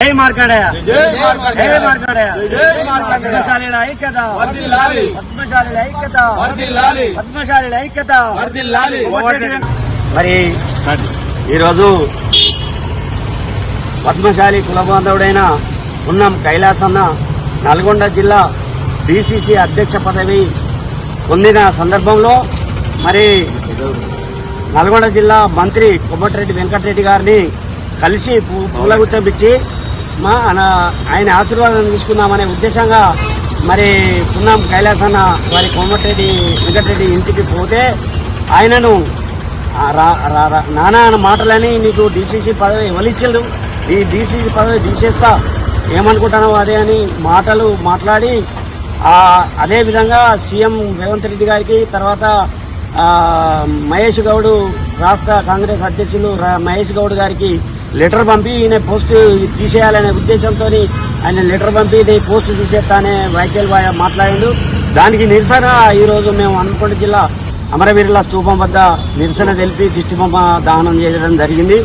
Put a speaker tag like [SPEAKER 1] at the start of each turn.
[SPEAKER 1] జై
[SPEAKER 2] మార్కండేయ.
[SPEAKER 1] జై
[SPEAKER 2] మార్కండేయ.
[SPEAKER 1] ఐక్యత. ఐక్యత. ఐక్యత. మరి ఈరోజు పద్మశాలి కుల బాంధవుడైన ఉన్నం కైలాసన్న నల్గొండ జిల్లా డిసిసి అధ్యక్ష పదవి పొందిన సందర్భంలో మరి నల్గొండ జిల్లా మంత్రి కొమ్మటిరెడ్డి వెంకటరెడ్డి గారిని కలిసి పూ- పూలగుచ్చం ఇచ్చి మా ఆయన ఆశీర్వాదం తీసుకుందామనే ఉద్దేశంగా మరి పున్నాం కైలాసన్న వారి కోమటిరెడ్డి వెంకటరెడ్డి ఇంటికి పోతే ఆయనను రా- రా- రా- నానా అన్న మాటలని నీకు డీసీసీ పదవి ఎవరిచ్చిండు ఈ డీసీసీ పదవి తీసేస్తా ఏమనుకుంటున్నావు అదే అని మాటలు మాట్లాడి అదేవిధంగా సీఎం రేవంత్ రెడ్డి గారికి తర్వాత మహేష్ గౌడ్ రాష్ట్ర కాంగ్రెస్ అధ్యక్షులు మహేష్ గౌడ్ గారికి లెటర్ పంపి ఈయన పోస్ట్ తీసేయాలనే ఉద్దేశంతో ఆయన లెటర్ పంపి పోస్ట్ తీసేస్తా అనే వ్యాఖ్యలు మాట్లాడాడు. మాట్లాడిండు దానికి నిరసన ఈరోజు మేము హన్మకొండ జిల్లా అమరవీరుల స్తూపం వద్ద నిరసన తెలిపి దిష్టిబొమ్మ దహనం చేయడం జరిగింది.